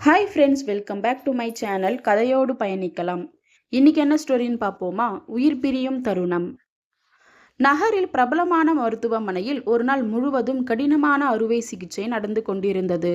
Hi friends welcome back to my channel கதையோடு பயணிக்கலாம். இன்னைக்கு என்ன ஸ்டோரின்னு பார்ப்போமா? உயிர் பிரியும் தருணம். நகரில் பிரபலமான மருத்துவமனையில் ஒரு நாள் முழுவதும் கடினமான அறுவை சிகிச்சை நடந்து கொண்டிருந்தது.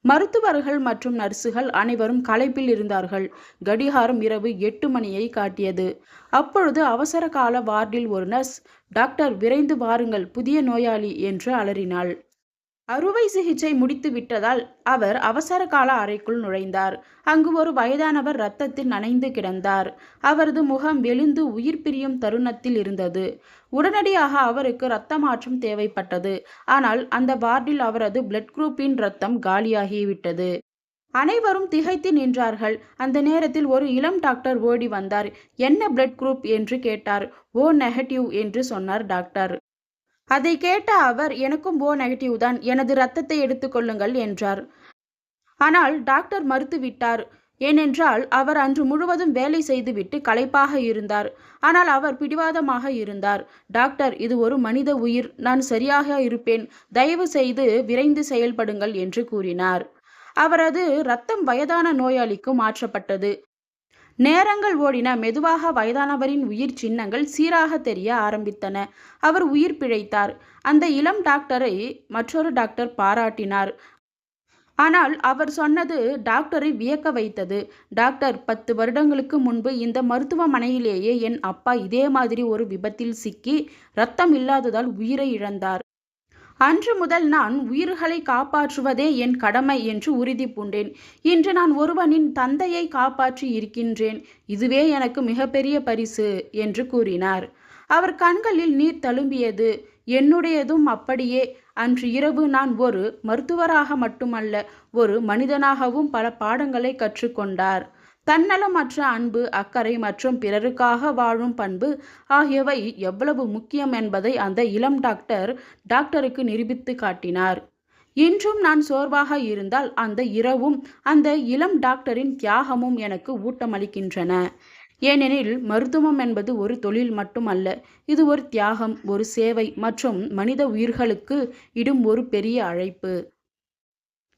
மருத்துவர்கள் மற்றும் நர்சுகள் அனைவரும் களைப்பில் இருந்தார்கள். கடிகாரம் இரவு எட்டு மணியை காட்டியது. அப்பொழுது அவசர கால வார்டில் ஒரு நர்ஸ் டாக்டர் விரைந்து வாருங்கள் புதிய நோயாளி என்று அலறினாள். அறுவை சிகிச்சை முடித்து விட்டதால் அவர் அவசர கால அறைக்குள் நுழைந்தார். அங்கு ஒரு வயதானவர் இரத்தத்தில் நனைந்து கிடந்தார். அவரது முகம் வெளுந்து உயிர் பிரியும் தருணத்தில் இருந்தது. உடனடியாக அவருக்கு இரத்த மாற்றம் தேவைப்பட்டது. ஆனால் அந்த வார்டில் அவரது பிளட் குரூப்பின் இரத்தம் காலியாகிவிட்டது. அனைவரும் திகைத்து நின்றார்கள். அந்த நேரத்தில் ஒரு இளம் டாக்டர் ஓடி வந்தார். என்ன பிளட் குரூப் என்று கேட்டார். ஓ நெகட்டிவ் என்று சொன்னார் டாக்டர். அதை கேட்ட அவர் எனக்கும் ஓ நெகட்டிவ் தான். எனது ரத்தத்தை எடுத்துக்கொள்ளுங்கள் என்றார். ஆனால் டாக்டர் மறுத்துவிட்டார் ஏனென்றால் அவர் அன்று முழுவதும் வேலை செய்துவிட்டு களைப்பாக இருந்தார். ஆனால் அவர் பிடிவாதமாக இருந்தார். டாக்டர் இது ஒரு மனித உயிர். நான் சரியாக இருப்பேன். தயவு செய்து விரைந்து செயல்படுங்கள் என்று கூறினார். அவரது ரத்தம் வயதான நோயாளிக்கு மாற்றப்பட்டது. நேரங்கள் ஓடின. மெதுவாக வயதானவரின் உயிர் சின்னங்கள் சீராக தெரிய ஆரம்பித்தன. அவர் உயிர் பிழைத்தார். அந்த இளம் டாக்டரை மற்றொரு டாக்டர் பாராட்டினார். ஆனால் அவர் சொன்னது டாக்டரை வியக்க வைத்தது. டாக்டர் பத்து வருடங்களுக்கு முன்பு இந்த மருத்துவமனையிலேயே என் அப்பா இதே மாதிரி ஒரு விபத்தில் சிக்கி ரத்தம் இல்லாததால் உயிரை இழந்தார். அன்று முதல் நான் உயிர்களை காப்பாற்றுவதே என் கடமை என்று உறுதி பூண்டேன். இன்று நான் ஒருவனின் தந்தையை காப்பாற்றி இருக்கின்றேன். இதுவே எனக்கு மிகப்பெரிய பரிசு என்று கூறினார். அவர் கண்களில் நீர் தழும்பியது. என்னுடையதும் அப்படியே. அன்று இரவு நான் ஒரு மருத்துவராக மட்டுமல்ல ஒரு மனிதனாகவும் பல பாடங்களை கற்றுக்கொண்டார். தன்னலமற்ற அன்பு அக்கறை மற்றும் பிறருக்காக வாழும் பண்பு ஆகியவை எவ்வளவு முக்கியம் என்பதை அந்த இளம் டாக்டர் டாக்டருக்கு நிரூபித்து காட்டினார். இன்றும் நான் சோர்வாக இருந்தால் அந்த இரவும் அந்த இளம் டாக்டரின் தியாகமும் எனக்கு ஊட்டமளிக்கின்றன. ஏனெனில் மருத்துவம் என்பது ஒரு தொழில் மட்டுமல்ல இது ஒரு தியாகம் ஒரு சேவை மற்றும் மனித உயிர்களுக்கு இடும் ஒரு பெரிய அழைப்பு.